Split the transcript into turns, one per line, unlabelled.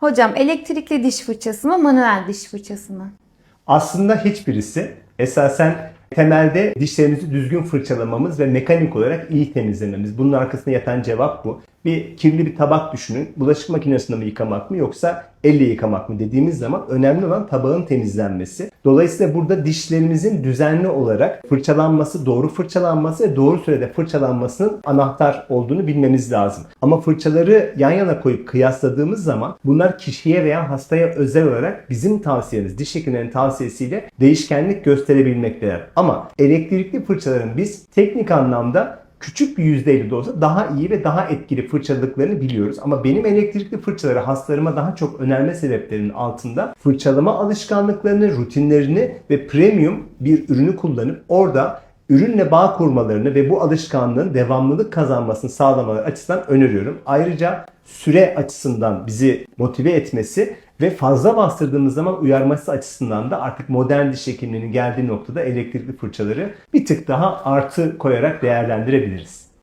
Hocam elektrikli diş fırçası mı manuel diş fırçası mı?
Aslında hiçbirisi. Esasen temelde dişlerimizi düzgün fırçalamamız ve mekanik olarak iyi temizlememiz. Bunun arkasında yatan cevap bu. Bir kirli bir tabak düşünün. Bulaşık makinesinde mi yıkamak mı yoksa elle yıkamak mı dediğimiz zaman önemli olan tabağın temizlenmesi. Dolayısıyla burada dişlerimizin düzenli olarak fırçalanması, doğru fırçalanması ve doğru sürede fırçalanmasının anahtar olduğunu bilmemiz lazım. Ama fırçaları yan yana koyup kıyasladığımız zaman bunlar kişiye veya hastaya özel olarak bizim tavsiyemiz, diş hekimlerinin tavsiyesiyle değişkenlik gösterebilmektedir. Ama elektrikli fırçaların biz teknik anlamda küçük bir yüzdeyle de olsa daha iyi ve daha etkili fırçaladıklarını biliyoruz. Ama benim elektrikli fırçaları hastalarıma daha çok önerme sebeplerinin altında fırçalama alışkanlıklarını, rutinlerini ve premium bir ürünü kullanıp orada ürünle bağ kurmalarını ve bu alışkanlığın devamlılık kazanmasını sağlamaları açısından öneriyorum. Ayrıca süre açısından bizi motive etmesi ve fazla bastırdığımız zaman uyarması açısından da artık modern diş hekimliğinin geldiği noktada elektrikli fırçaları bir tık daha artı koyarak değerlendirebiliriz.